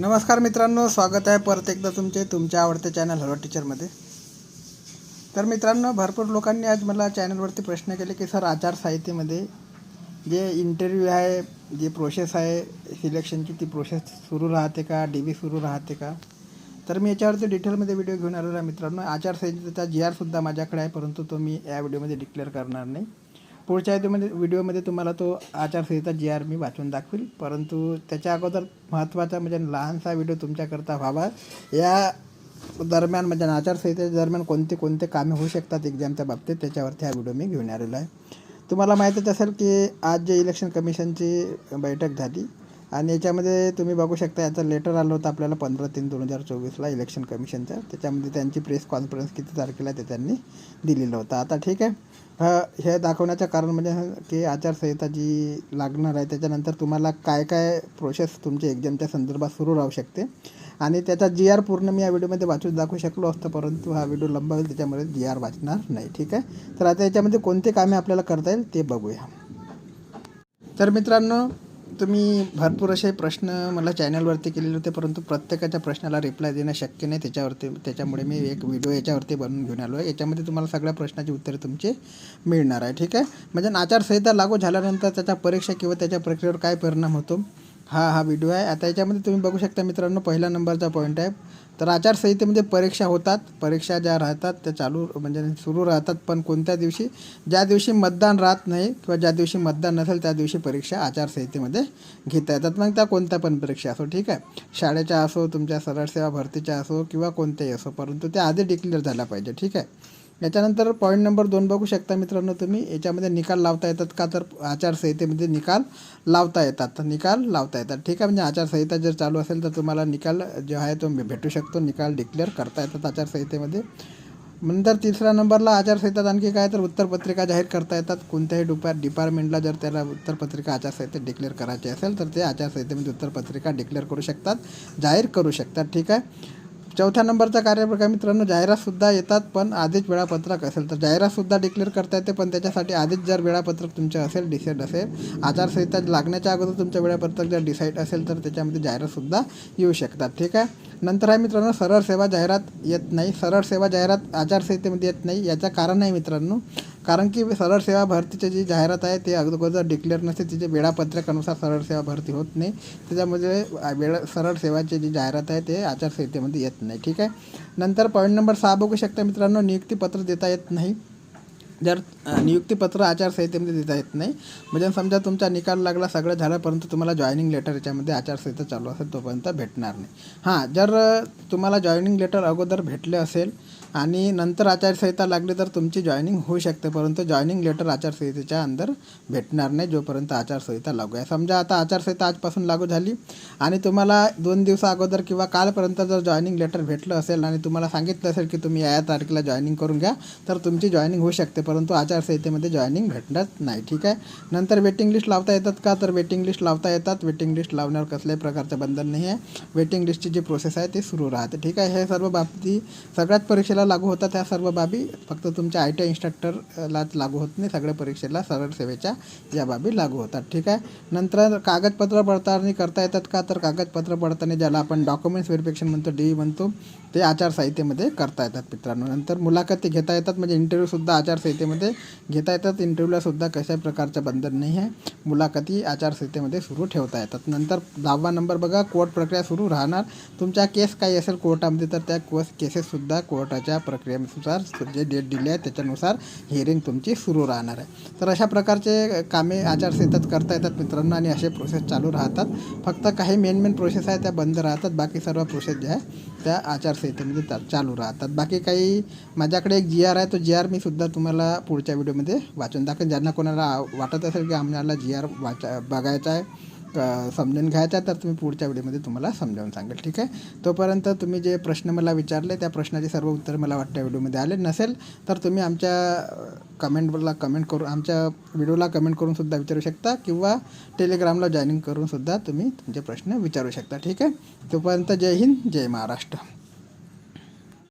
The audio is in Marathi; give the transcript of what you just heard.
नमस्कार मित्रांनो स्वागत आहे परत एकदा तुमचे तुमच्या आवडत्या चॅनल हॅलो टीचरमध्ये तर मित्रांनो भरपूर लोकांनी आज मला चॅनलवरती प्रश्न केले की सर आचारसंहितेमध्ये जे इंटरव्ह्यू आहे जी प्रोसेस आहे सिलेक्शनची ती प्रोसेस सुरू राहते का? डी बी सुरू राहते का? तर मी याच्यावरती डिटेलमध्ये व्हिडिओ घेऊन आलेला आहे मित्रांनो. आचारसंहितेचा जी आरसुद्धा माझ्याकडे आहे परंतु तो मी या व्हिडिओमध्ये डिक्लेअर करणार नाही. पुढच्या व्हिडिओमध्ये म्हणजे व्हिडिओमध्ये तुम्हाला तो आचारसंहिता जी आर मी वाचून दाखवील परंतु त्याच्या अगोदर महत्त्वाचा म्हणजे लहानसा व्हिडिओ तुमच्याकरता व्हावा. या दरम्यान म्हणजे आचारसंहितेच्या दरम्यान कोणते कोणते कामे होऊ शकतात एक्झामच्या बाबतीत त्याच्यावरती हा व्हिडिओ मी घेऊन आलेला आहे. तुम्हाला माहीतच असेल की आज जे इलेक्शन कमिशनची बैठक झाली आणि याच्यामध्ये तुम्ही बघू शकता याचं लेटर आलं होतं आपल्याला पंधरा तीन दोन हजार चोवीसला इलेक्शन कमिशनचं. त्याच्यामध्ये त्यांची प्रेस कॉन्फरन्स किती तारखेला ते त्यांनी दिलेलं होतं. आता ठीक आहे. हा हे दाखवण्याचं कारण म्हणजे की आचारसंहिता जी लागणार आहे त्याच्यानंतर तुम्हाला काय काय प्रोसेस तुमच्या एक्झामच्या संदर्भात सुरू राहू शकते. आणि त्याचा जी आर पूर्ण मी या व्हिडिओमध्ये वाचून दाखवू शकलो असतं परंतु हा व्हिडिओ लंबा होईल त्याच्यामध्ये जी आर वाचणार नाही ठीक आहे? तर आता याच्यामध्ये कोणते कामे आपल्याला करता येईल ते बघूया. तर मित्रांनो तुम्ही भरपूर असे प्रश्न मला चॅनलवरती केलेले होते परंतु प्रत्येकाच्या प्रश्नाला रिप्लाय देणं शक्य नाही त्याच्यावरती. त्याच्यामुळे मी एक व्हिडिओ याच्यावरती बनवून घेऊन आलो आहे याच्यामध्ये तुम्हाला सगळ्या प्रश्नाची उत्तरे तुमचे मिळणार आहे ठीक आहे? म्हणजे आचारसंहिता लागू झाल्यानंतर त्याच्या परीक्षा किंवा त्याच्या प्रक्रियेवर काय परिणाम होतो? हा हा व्हिडिओ आहे. आता याच्यामध्ये तुम्ही बघू शकता मित्रांनो पहिला नंबरचा पॉईंट आहे. तर आचारसंहितेमध्ये परीक्षा होतात. परीक्षा ज्या राहतात त्या चालू म्हणजे सुरू राहतात पण कोणत्या दिवशी? ज्या दिवशी मतदान राहत नाही किंवा ज्या दिवशी मतदान नसेल त्या दिवशी परीक्षा आचारसंहितेमध्ये घेता येतात. मग त्या कोणत्या पण परीक्षा असो ठीक आहे? शाळेच्या असो तुमच्या सरळ सेवा भरतीच्या असो किंवा कोणत्याही असो परंतु त्या आधी डिक्लेअर झाल्या पाहिजे ठीक आहे? याच्यानंतर पॉईंट नंबर दोन बघू शकता मित्रांनो तुम्ही. याच्यामध्ये निकाल लावता येतात का तर आचारसंहितेमध्ये निकाल लावता येतात. निकाल लावता येतात. ठीक आहे म्हणजे आचारसंहिता जर चालू असेल तर तुम्हाला निकाल जो आहे तो भेटू शकतो. निकाल डिक्लेअर करता येतात आचारसंहितेमध्ये. नंतर तिसऱ्या नंबरला आचारसंहितात आणखी काय तर उत्तरपत्रिका जाहीर करता येतात. कोणत्याही डुपार डिपार्टमेंटला जर त्याला उत्तरपत्रिका आचारसंहितेत डिक्लेअर करायची असेल तर ते आचारसंहितेमध्ये उत्तरपत्रिका डिक्लेअर करू शकतात. जाहीर करू शकतात. ठीक आहे? चौथ्या नंबरचा कार्यप्रकार मित्रांनो जाहिरातसुद्धा येतात पण आधीच वेळापत्रक असेल. तर जाहिरातसुद्धा डिक्लेअर करता येते पण त्याच्यासाठी आधीच जर वेळापत्रक तुमचं असेल डिसाईड असेल आचारसंहिता लागण्याच्या अगोदर तुमचं वेळापत्रक जर डिसाईड असेल तर त्याच्यामध्ये जाहिरातसुद्धा येऊ शकतात. ठीक आहे? नंतर आहे मित्रांनो सरळ सेवा जाहिरात येत नाही. सरळ सेवा जाहिरात आचारसंहितेमध्ये येत नाही. याचं कारण आहे मित्रांनो कारण की सरळ सेवा भरतीची जी जाहिरात आहे ते अगोदर डिक्लेअर नसते. तिचे वेळापत्रकानुसार सरळ सेवा भरती होत नाही. त्याच्यामध्ये वेळ सरळ सेवाची जी जाहिरात आहे ते आचारसंहितेमध्ये येत नाही. ठीक आहे? नंतर पॉईंट नंबर सहा बघू शकता मित्रांनो. नियुक्तीपत्र देता येत नाही. जर नियुक्तीपत्र आचारसंहितेमध्ये देता येत नाही म्हणजे समजा तुमचा निकाल लागला सगळं झालं परंतु तुम्हाला जॉईनिंग लेटर याच्यामध्ये आचारसंहिता चालू असेल तोपर्यंत भेटणार नाही. हां जर तुम्हाला जॉईनिंग लेटर अगोदर भेटले असेल आणि नंतर आचारसंहिता लागली तर तुमची जॉईनिंग होऊ शकते परंतु जॉईनिंग लेटर आचारसंहितेच्या अंदर भेटणार नाही जोपर्यंत आचारसंहिता लागू आहे. समजा आता आचारसंहिता आजपासून लागू झाली आणि तुम्हाला दोन दिवसा अगोदर किंवा कालपर्यंत जर जॉईनिंग लेटर भेटलं असेल आणि तुम्हाला सांगितलं असेल की तुम्ही या तारखेला जॉईनिंग करून घ्या तर तुमची जॉईनिंग होऊ शकते परंतु आचारसंहितेमध्ये जॉईनिंग भेटणार नाही ठीक आहे? नंतर वेटिंग लिस्ट लावता येतात का? तर वेटिंग लिस्ट लावता येतात. वेटिंग लिस्ट लावण्यावर कसल्याही प्रकारचं बंधन नाही आहे. वेटिंग लिस्टची जी प्रोसेस आहे ती सुरू राहते ठीक आहे? हे सर्व बाबती सगळ्याच परीक्षेला लागू होतात ह्या सर्व बाबी फक्त तुमच्या आय टी इन्स्ट्रक्टरलाच लागू होत नाही. सगळ्या परीक्षेला सरळ सेवेच्या या बाबी लागू होतात ठीक आहे? नंतर कागदपत्र पडताळणी करता येतात का? तर कागदपत्र पडताळणी ज्याला आपण डॉक्युमेंट्स व्हेरिफिकेशन म्हणतो डी म्हणतो ते आचारसंहितेमध्ये करता येतात मित्रांनो. नंतर मुलाखती घेता येतात म्हणजे इंटरव्ह्यूसुद्धा आचारसंहितेमध्ये घेता येतात. इंटरव्ह्यूलासुद्धा कशा प्रकारचं बंधन नाही आहे. मुलाखती आचारसंहितेमध्ये सुरू ठेवता येतात. नंतर दहावा नंबर बघा कोर्ट प्रक्रिया सुरू राहणार. तुमच्या केस काही असेल कोर्टामध्ये तर त्या कोस केसेससुद्धा कोर्टाच्या प्रक्रियेनुसार जे डेट दिली आहे त्याच्यानुसार हिअरिंग तुमची सुरू राहणार आहे. तर अशा प्रकारचे कामे आचारसंहितात करता येतात मित्रांनो आणि असे प्रोसेस चालू राहतात. फक्त काही मेन मेन प्रोसेस आहे त्या बंद राहतात. बाकी सर्व प्रोसेस जे आहे त्या आचारसंहितेमध्ये चा चालू राहतात. बाकी काही माझ्याकडे एक जी आर आहे तो जी आर मी सुद्धा तुम्हाला पुढच्या व्हिडिओमध्ये वाचून दाखवेन. ज्यांना कोणाला वाटत असेल की आम्हाला जी आर वाचा बघायचा आहे समजून घ्यायचा तर तुम्ही पुढच्या व्हिडिओमध्ये तुम्हाला समजावून सांगेल ठीक आहे? तोपर्यंत तुम्ही जे प्रश्न मला विचारले त्या प्रश्नाचे सर्व उत्तर मला वाटतं व्हिडिओमध्ये आले नसेल तर तुम्ही आमच्या कमेंटला कमेंट करून आमच्या व्हिडिओला कमेंट करून सुद्धा विचारू शकता किंवा टेलिग्रामला जॉईनिंग करून सुद्धा तुम्ही तुमचे प्रश्न विचारू शकता ठीक आहे? तोपर्यंत जय हिंद जय महाराष्ट्र.